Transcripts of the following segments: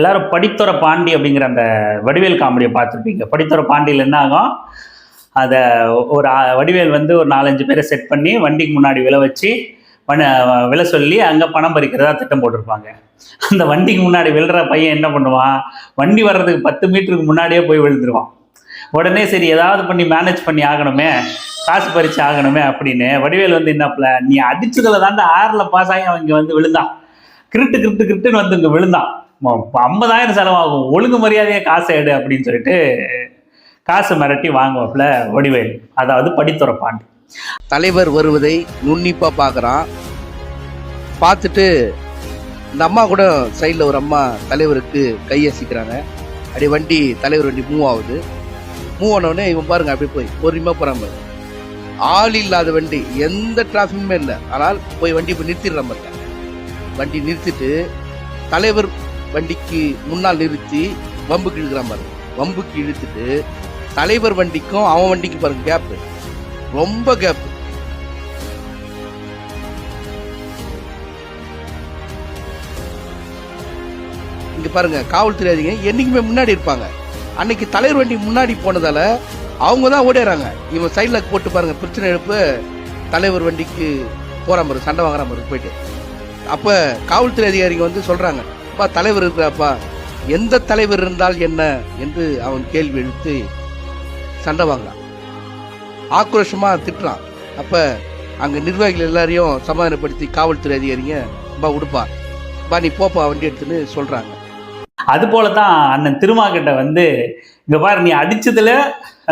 எல்லாரும் படித்துறை பாண்டி அப்படிங்கிற அந்த வடிவேல் காமெடியை பார்த்துருப்பீங்க. படித்துறை பாண்டியில் என்ன ஆகும்? அதை ஒரு வடிவேல் வந்து ஒரு நாலஞ்சு பேரை செட் பண்ணி வண்டிக்கு முன்னாடி விழ வச்சு பண விலை சொல்லி அங்கே பணம் பறிக்கிறதா திட்டம் போட்டிருப்பாங்க. அந்த வண்டிக்கு முன்னாடி விழுற பையன் என்ன பண்ணுவான்? வண்டி வர்றதுக்கு பத்து மீட்டருக்கு முன்னாடியே போய் விழுந்துருவான். உடனே சரி ஏதாவது பண்ணி மேனேஜ் பண்ணி ஆகணுமே காசு பறித்து ஆகணுமே அப்படின்னு வடிவேல் வந்து என்னப்பில்ல நீ அடிச்சதுல தாண்டா ஆறில் பாஸ் ஆகி அவன் இங்கே வந்து விழுந்தான். கிருட்டு கிருட்டு கிருட்டுன்னு வந்து இங்கே விழுந்தான். ஐம்பதாயிரம் செலவாகும். ஒழுங்கு மரியாதையாக காசை எடு அப்படின்னு சொல்லிட்டு காசு மிரட்டி வாங்குவாப்புல வடிவேல். அதாவது படித்துறை பாண்டி. தலைவர் வருவதை நுண்ணிப்பாக பார்க்குறான் பார்த்துட்டு இந்த அம்மா கூட சைடில் ஒரு அம்மா தலைவருக்கு கையசிக்கிறாங்க அப்படியே வண்டி தலைவர் வண்டி மூவ் ஆகுது. மூவ் ஆனவுடனே இவன் பாருங்க அப்படியே போய் பொறுமையாக போகிறான் பாரு. ஆள் இல்லாத வண்டி எந்த டிராஃபிக்குமே இல்லை. ஆனால் போய் வண்டி போய் நிறுத்திடுறான் பாருங்க. வண்டி நிறுத்திட்டு தலைவர் வண்டிக்கு முன்னால் நிறுத்தி வம்புக்கு இழுக்கிறான் பாருங்க வம்புக்கு இழுத்துட்டு தலைவர் வண்டிக்கும் அவன் வண்டிக்கு பாருங்க கேப்பு ரொம்ப கேப் இங்க பாருங்க காவல்துறை அதிகம் என்னைக்குமே முன்னாடி இருப்பாங்க. அன்னைக்கு தலைவர் வண்டி முன்னாடி போனதால அவங்க தான் ஓடிடுறாங்க இவன் சைடில் போட்டு பாருங்க பிரச்சனை எழுப்பு தலைவர் வண்டிக்கு போறான் மாதிரி சண்டை வாங்குற மாதிரி போயிட்டு. அப்ப காவல்துறை அதிகாரிங்க வந்து சொல்றாங்க அப்பா தலைவர் இருக்கிறாப்பா எந்த தலைவர் இருந்தால் என்ன? என்று அவன் கேள்வி எழுத்து சண்டை வாங்கினான். ஆக்ரோஷமா திட்டுறான். அப்ப அங்க நிர்வாகிகள் எல்லாரையும் சமாதானப்படுத்தி காவல்துறை அதிகாரிங்க பா உடுப்பா. பா நீ போப்பா வண்டி எடுத்துன்னு சொல்றாங்க. அது போல தான் அண்ணன் திருமா கிட்ட வந்து இங்க பாரு நீ அடிச்சதுல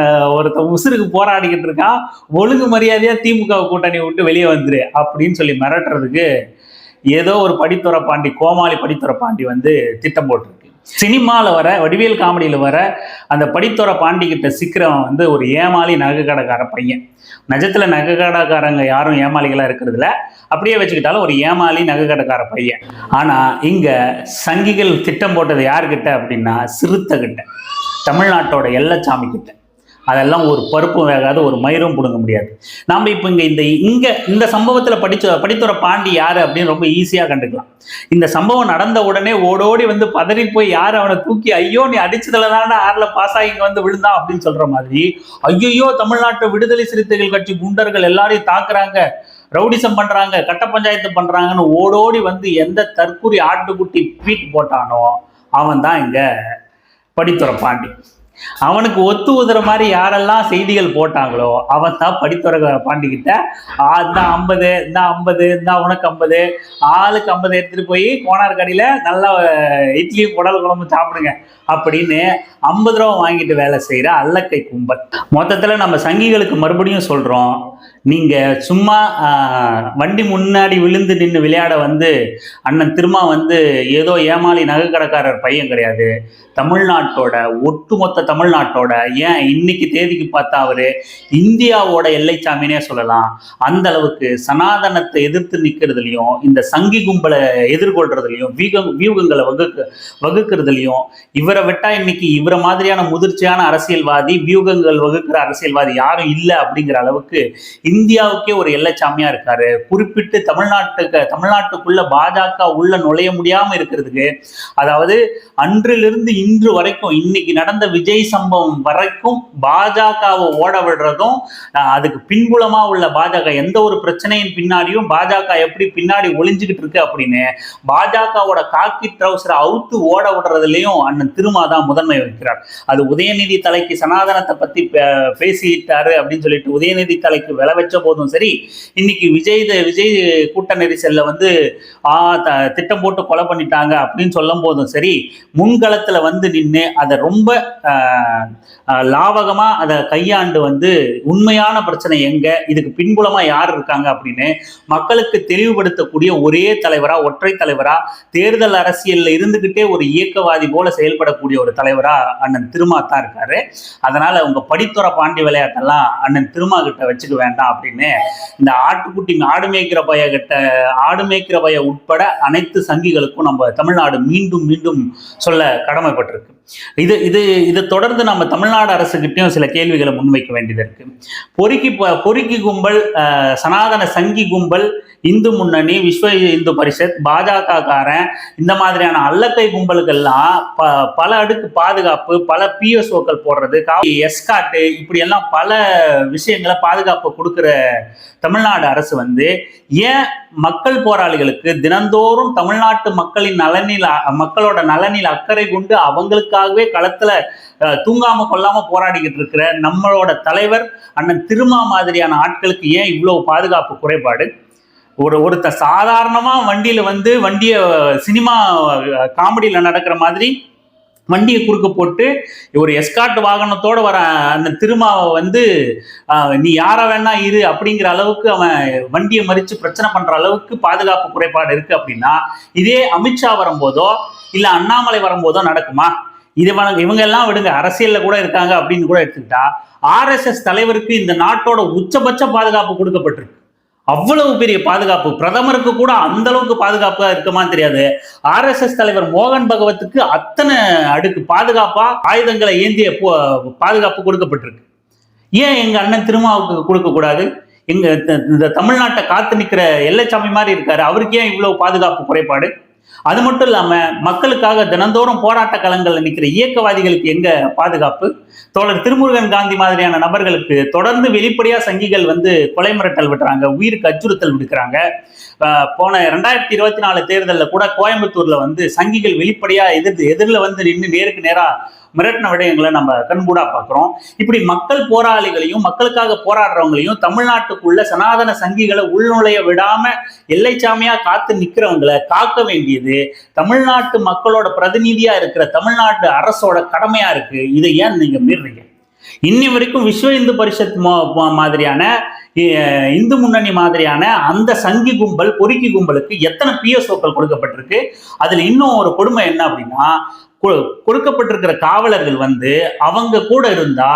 ஆஹ், ஒருத்தன் உசுருக்கு போராடிக்கிட்டு இருக்கான். ஒழுங்கு மரியாதையா திமுக கூட்டணி விட்டு வெளியே வந்துரு அப்படின்னு சொல்லி மிரட்டுறதுக்கு ஏதோ ஒரு படித்துறை பாண்டி கோமாளி படித்துறை பாண்டி வந்து திட்டம் போட்டிருக்கு. சினிமாவில் வர வடிவேல் காமெடியில் வர அந்த படித்துறை பாண்டி கிட்ட சிக்கிறவன் வந்து ஒரு ஏமாளி நகை கடைக்கார பையன். நஜத்தில் நகைக்கடைக்காரங்க யாரும் ஏமாளிகளாக இருக்கிறதுல அப்படியே வச்சுக்கிட்டாலும் ஒரு ஏமாளி நகை கடைக்கார பையன். ஆனால் இங்கே சங்கிகள் திட்டம் போட்டது யார்கிட்ட அப்படின்னா சிறுத்தை கிட்ட தமிழ்நாட்டோட எல்லச்சாமி கிட்ட அதெல்லாம் ஒரு பருப்பும் வேகாத ஒரு மயிரும் பிடுங்க முடியாது. நாம் இப்போ இங்கே இந்த இங்கே இந்த சம்பவத்தில் படித்த படித்துற பாண்டி யார் அப்படின்னு ரொம்ப ஈஸியாக கண்டுக்கலாம். இந்த சம்பவம் நடந்த உடனே ஓடோடி வந்து பதறி போய் யார் அவனை தூக்கி ஐயோ நீ அடிச்சதுல தானே ஆறில் பாஸ் ஆகி இங்கே வந்து விழுந்தான் அப்படின்னு சொல்கிற மாதிரி ஐயோ தமிழ்நாட்டு விடுதலை சிறுத்தைகள் கட்சி குண்டர்கள் எல்லாரையும் தாக்குறாங்க ரவுடிசம் பண்ணுறாங்க கட்ட பஞ்சாயத்து பண்ணுறாங்கன்னு ஓடோடி வந்து எந்த தற்கூரி ஆட்டுக்குட்டி ட்வீட் போட்டானோ அவன் தான் இங்கே படித்துறை பாண்டி. அவனுக்கு ஒத்து உதுற மாதிரி யாரெல்லாம் செய்திகள் போட்டாங்களோ அவன் தான் படித்துறக பாண்டிக்கிட்ட இந்த ஐம்பது இந்த ஐம்பது இந்த உனக்கு ஐம்பது ஆளுக்கு ஐம்பது எடுத்துட்டு போய் கோனார் கடையில நல்லா இட்லி குடல் குழம்பு சாப்பிடுங்க அப்படின்னு ஐம்பது ரூபா வாங்கிட்டு வேலை செய்யற அல்லக்கை கும்பல். மொத்தத்துல நம்ம சங்கிகளுக்கு மறுபடியும் சொல்றோம் நீங்க சும்மா ஆஹ், வண்டி முன்னாடி விழுந்து நின்று விளையாட வந்து அண்ணன் திருமா வந்து ஏதோ ஏமாளி நகைக்கடைக்காரர் பையன் கிடையாது. தமிழ்நாட்டோட ஒட்டுமொத்த தமிழ்நாட்டோட ஏன் இன்னைக்கு தேதிக்கு பார்த்தா அவரு இந்தியாவோட எல்லைச்சாமினே சொல்லலாம். அந்த அளவுக்கு சனாதனத்தை எதிர்த்து நிற்கிறதுலையும் இந்த சங்கி கும்பலை எதிர்கொள்றதுலையும் வீக வியூகங்களை வகுக்க வகுக்கிறதுலையும் இவரை விட்டா இன்னைக்கு இவரை மாதிரியான முதிர்ச்சியான அரசியல்வாதி வியூகங்கள் வகுக்கிற அரசியல்வாதி யாரும் இல்லை அப்படிங்கிற அளவுக்கு இந்தியாவுக்கே ஒரு எல்லைச்சாமியா இருக்காரு. குறிப்பிட்டு தமிழ்நாட்டுக்கு தமிழ்நாட்டுக்குள்ள பாஜக உள்ள நுழைய முடியாம இருக்கிறதுக்கு அதாவது அன்றிலிருந்து இன்று வரைக்கும் இன்னைக்கு நடந்த விஜய் சம்பவம் வரைக்கும் பாஜகவை ஓட விடுறதும் அதுக்கு பின்புலமா உள்ள பாஜக எந்த ஒரு பிரச்சனையின் பின்னாடியும் பாஜக எப்படி பின்னாடி ஒளிஞ்சுக்கிட்டு இருக்கு அப்படின்னு பாஜகவோட காக்கி ட்ரௌசரை அவுத்து ஓட விடுறதுலயும் அண்ணன் திருமா தான் முதன்மை வைக்கிறார் அது உதயநிதி தலைக்கு சனாதனத்தை பத்தி பேசிட்டாரு அப்படின்னு சொல்லிட்டு உதயநிதி தலைக்கு விளை வச்ச போதும் சரி. இன்னைக்கு விஜய் த- விஜய் கூட்ட நெரிசல்ல வந்து ஆ த- திட்டம் போட்டு கொலை பண்ணிட்டாங்க அப்படின்னு சொல்லும் போதும் சரி முன்களத்துல வந்து நின்று அதை ரொம்ப லாவகமா அதை கையாண்டு வந்து உண்மையான பிரச்சனை எங்க? இதுக்கு பின்புலமா யார் இருக்காங்க அப்படின்னு மக்களுக்கு தெளிவுபடுத்தக்கூடிய ஒரே தலைவரா ஒற்றை தலைவரா தேர்தல் அரசியல்ல இருந்துகிட்டே ஒரு இயக்கவாதி போல செயல்படக்கூடிய ஒரு தலைவரா அண்ணன் திருமா தான் இருக்காரு. அதனால உங்க படித்துறை பாண்டி விளையாட்டெல்லாம் அண்ணன் திருமா கிட்ட வச்சுக்க வேண்டாம். அப்படின்னு இந்த ஆட்டுக்குட்டி ஆடு மேய்க்கிற பய கிட்ட ஆடு மேய்க்கிற பய உட்பட அனைத்து சங்கிகளுக்கும் நம்ம தமிழ்நாடு மீண்டும் மீண்டும் சொல்ல கடமைப்பட்டிருக்கு. இது இது இதை தொடர்ந்து நம்ம தமிழ்நாடு அரசுகிட்டையும் சில கேள்விகளை முன்வைக்க வேண்டியது இருக்கு. பொறுக்கி பொறுக்கி கும்பல் சனாதன சங்கி கும்பல் இந்து முன்னணி விஸ்வ இந்து பரிஷத் பாஜக காரன் இந்த மாதிரியான அல்லக்கை கும்பலுக்கெல்லாம் ப பல அடுக்கு பாதுகாப்பு பல பிஎஸ்ஓக்கள் போடுறது எஸ்காட்டு இப்படி எல்லாம் பல விஷயங்களை பாதுகாப்பு கொடுக்குற தமிழ்நாடு அரசு வந்து ஏன் மக்கள் போராளிகளுக்கு தினந்தோறும் தமிழ்நாட்டு மக்களின் நலனில் மக்களோட நலனில் அக்கறை கொண்டு அவங்களுக்கு அவங்களுக்காகவே களத்துல தூங்காம கொள்ளாம போராடிக்கிட்டு இருக்கிற நம்மளோட தலைவர் அண்ணன் திருமா மாதிரியான ஆட்களுக்கு ஏன் இவ்வளவு பாதுகாப்பு குறைபாடு? ஒரு ஒருத்த சாதாரணமா வண்டியில வந்து வண்டிய சினிமா காமெடியில நடக்கிற மாதிரி வண்டியை குறுக்க போட்டு ஒரு எஸ்கார்ட் வாகனத்தோட வர அந்த திருமாவை வந்து நீ யார வேணா இரு அப்படிங்கிற அளவுக்கு அவன் வண்டியை மறிச்சு பிரச்சனை பண்ற அளவுக்கு பாதுகாப்பு குறைபாடு இருக்கு அப்படின்னா இதே அமித்ஷா வரும்போதோ இல்ல அண்ணாமலை வரும்போதோ நடக்குமா? இது இவங்க இவங்க எல்லாம் விடுங்க அரசியல்ல கூட இருக்காங்க அப்படின்னு கூட எடுத்துக்கிட்டா ஆர்எஸ்எஸ் தலைவருக்கு இந்த நாட்டோட உச்சபட்ச பாதுகாப்பு கொடுக்கப்பட்டிருக்கு. அவ்வளவு பெரிய பாதுகாப்பு. பிரதமருக்கு கூட அந்த அளவுக்கு பாதுகாப்பா இருக்குமான்னு தெரியாது. ஆர்எஸ்எஸ் தலைவர் மோகன் பகவத்துக்கு அத்தனை அடுக்கு பாதுகாப்பா ஆயுதங்களை ஏந்திய பாதுகாப்பு கொடுக்கப்பட்டிருக்கு. ஏன் எங்க அண்ணன் திருமாவுக்கு கொடுக்க கூடாது? எங்க த- இந்த தமிழ்நாட்டை காத்து நிற்கிற எல்லைச்சாமி மாதிரி இருக்காரு. அவருக்கு ஏன் இவ்வளவு பாதுகாப்பு குறைபாடு? அது மட்டும் இல்லாமல் மக்களுக்காக தினந்தோறும் போராட்ட களங்கள்ல நிற்கிற இயக்கவாதிகளுக்கு எங்க பாதுகாப்பு? தோழர் திருமுருகன் காந்தி மாதிரியான நபர்களுக்கு தொடர்ந்து வெளிப்படையாக சங்கிகள் வந்து கொலை மிரட்டல் விடுறாங்க உயிருக்கு அச்சுறுத்தல் விடுக்கிறாங்க. போன ரெண்டாயிரத்தி இருபத்தி நாலு தேர்தலில் கூட கோயம்புத்தூர்ல வந்து சங்கிகள் வெளிப்படையாக எதிர்த்து எதிரில் வந்து நின்று நேருக்கு நேரா மிரட்டின விடயங்களை நம்ம கண்கூடா பார்க்குறோம். இப்படி மக்கள் போராளிகளையும் மக்களுக்காக போராடுறவங்களையும் தமிழ்நாட்டுக்குள்ள சனாதன சங்கிகளை உள்நுழைய விடாம எல்லைச்சாமியா காத்து நிக்கிறவங்களை காக்க வேண்டியது தமிழ்நாட்டு மக்களோட பிரதிநிதியா இருக்கிற தமிழ்நாட்டு அரசோட கடமையா இருக்கு. இதை ஏன் நீங்க மீறீங்க? இன்னி வரைக்கும் விஸ்வ இந்து பரிஷத் மாதிரியான இந்து முன்னணி மாதிரியான அந்த சங்கி கும்பல் பொறுக்கி கும்பலுக்கு எத்தனை பிஎஸ்ஓக்கள் கொடுக்கப்பட்டிருக்கு? அதுல இன்னும் ஒரு கொடுமை என்ன அப்படின்னா கொடுக்கப்பட்டிருக்கிற காவலர்கள் வந்து அவங்க கூட இருந்தா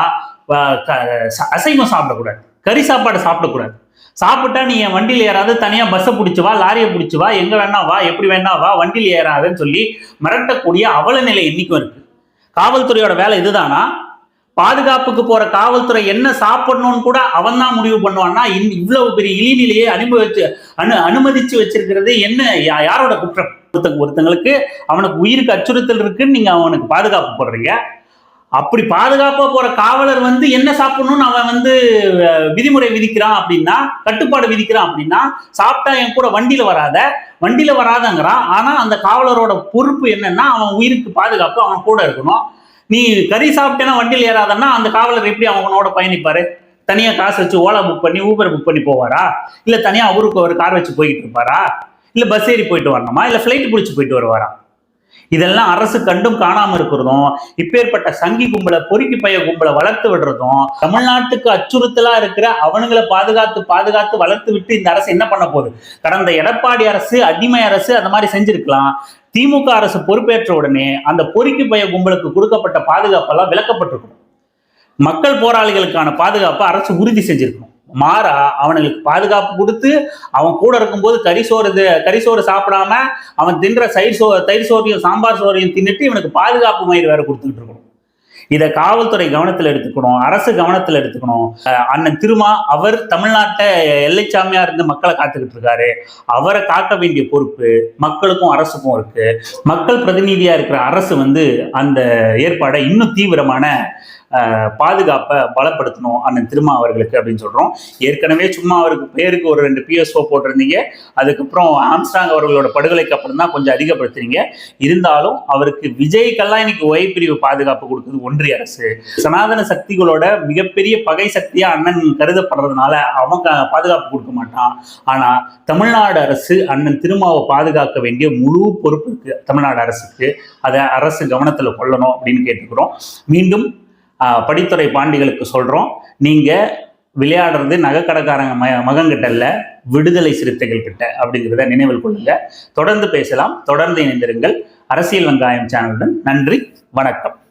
க- அசைவம் சாப்பிடக்கூடாது. கறி சாப்பாடு சாப்பிடக்கூடாது. சாப்பிட்டா நீ என் வண்டியில் ஏறாது தனியாக பஸ்ஸை பிடிச்சு வா லாரியை பிடிச்சி வா எங்கே வேணா வா எப்படி வேணா வா வண்டியில் ஏறாதுன்னு சொல்லி மிரட்டக்கூடிய அவல நிலை இன்னைக்கும் இருக்கு. காவல்துறையோட வேலை இதுதானா? பாதுகாப்புக்கு போற காவல்துறை என்ன சாப்பிடணும்னு கூட அவன் தான் முடிவு பண்ணுவான்னா இவ்வளவு பெரிய இழிநிலையை அனுபவிச்சு அனு அனுமதிச்சு வச்சிருக்கிறது என்ன யா- யாரோட குற்றம்? ஒருத்தங்க ஒருத்தங்களுக்கு அவனுக்கு உயிருக்கு அச்சுறுத்தல் இருக்குன்னு நீங்கள் அவனுக்கு பாதுகாப்பு போடுறீங்க. அப்படி பாதுகாப்பாக போகிற காவலர் வந்து என்ன சாப்பிடணும்னு அவன் வந்து விதிமுறை விதிக்கிறான் அப்படின்னா கட்டுப்பாடு விதிக்கிறான் அப்படின்னா சாப்பிட்டா என் கூட வண்டியில் வராத வண்டியில் வராதங்கிறான். ஆனால் அந்த காவலரோட பொறுப்பு என்னன்னா அவன் உயிருக்கு பாதுகாப்பு அவன் கூட இருக்கணும். நீ கறி சாப்பிட்டேன்னா வண்டியில் ஏறாதன்னா அந்த காவலர் எப்படி அவனோட பயணிப்பார்? தனியாக காசு வச்சு ஓலா புக் பண்ணி ஊபர் புக் பண்ணி போவாரா? இல்லை தனியாக அவருக்கு ஒரு கார் வச்சு போய்கிட்டு இருப்பாரா? இல்லை பஸ் ஏறி போயிட்டு வரணுமா? இல்லை ஃப்ளைட் பிடிச்சி போயிட்டு வருவாராம் இதெல்லாம் அரசு கண்டும் காணாம இருக்கிறதும் இப்பேற்பட்ட சங்கி கும்பலை பொறுக்கி பைய கும்பலை வளர்த்து விடுறதும் தமிழ்நாட்டுக்கு அச்சுறுத்தலா இருக்கிற அவனுங்களை பாதுகாத்து பாதுகாத்து வளர்த்து விட்டு இந்த அரசு என்ன பண்ண போகுது? கடந்த எடப்பாடி அரசு அடிமை அரசு அந்த மாதிரி செஞ்சிருக்கலாம். திமுக அரசு பொறுப்பேற்ற உடனே அந்த பொறுக்கி பைய கும்பலுக்கு கொடுக்கப்பட்ட பாதுகாப்பெல்லாம் விளக்கப்பட்டிருக்கும். மக்கள் போராளிகளுக்கான பாதுகாப்பை அரசு உறுதி செஞ்சிருக்கும். மாறா அவனுங்களுக்கு பாதுகாப்பு கொடுத்து அவன் கூட இருக்கும்போது கரிசோறு கறி கரிசோறு சாப்பிடாம அவன் தின்ற சைர் சோ தயிர் சோறையும் சாம்பார் சோறையும் தின்னுட்டு இவனுக்கு பாதுகாப்பு மயிர் வேற கொடுத்துக்கிட்டு இருக்கணும். இதை காவல்துறை கவனத்தில் எடுத்துக்கணும். அரசு கவனத்தில் எடுத்துக்கணும். அண்ணன் திருமா அவர் தமிழ்நாட்டை எல்லைச்சாமியா இருந்து மக்களை காத்துக்கிட்டு இருக்காரு. அவரை காக்க வேண்டிய பொறுப்பு மக்களுக்கும் அரசுக்கும் இருக்கு. மக்கள் பிரதிநிதியா இருக்கிற அரசு வந்து அந்த ஏற்பாடை இன்னும் தீவிரமான பாதுகாப்பை பலப்படுத்தணும் அண்ணன் திருமா அவர்களுக்கு அப்படின்னு சொல்கிறோம் ஏற்கனவே சும்மா அவருக்கு பேருக்கு ஒரு ரெண்டு பிஎஸ்ஓ போட்டிருந்தீங்க. அதுக்கப்புறம் ஆம்ஸ்டாங் அவர்களோட படுகொலைக்கு அப்புறம் தான் கொஞ்சம் அதிகப்படுத்துறீங்க. இருந்தாலும் அவருக்கு விஜய்க்கெல்லாம் இன்னைக்கு ஒய் பிரிவு பாதுகாப்பு கொடுக்குது ஒன்றிய அரசு. சனாதன சக்திகளோட மிகப்பெரிய பகை சக்தியா அண்ணன் கருதப்படுறதுனால அவங்க பாதுகாப்பு கொடுக்க மாட்டான். ஆனா தமிழ்நாடு அரசு அண்ணன் திருமாவை பாதுகாக்க வேண்டிய முழு பொறுப்பு இருக்கு தமிழ்நாடு அரசுக்கு. அதை அரசு கவனத்தில் கொள்ளணும் அப்படின்னு கேட்டுக்கிறோம். மீண்டும் படித்துறை பாண்டிகளுக்கு சொல்கிறோம் நீங்கள் விளையாடுறது நகைக்கடைக்காரங்க ம மகன்கிட்ட இல்லை விடுதலை சிறுத்தைகள் கிட்ட அப்படிங்கிறத நினைவில் கொள்ளுங்க. தொடர்ந்து பேசலாம். தொடர்ந்து இணைந்திருங்கள். அரசியல் வெங்காயம் சேனலுடன் நன்றி. வணக்கம்.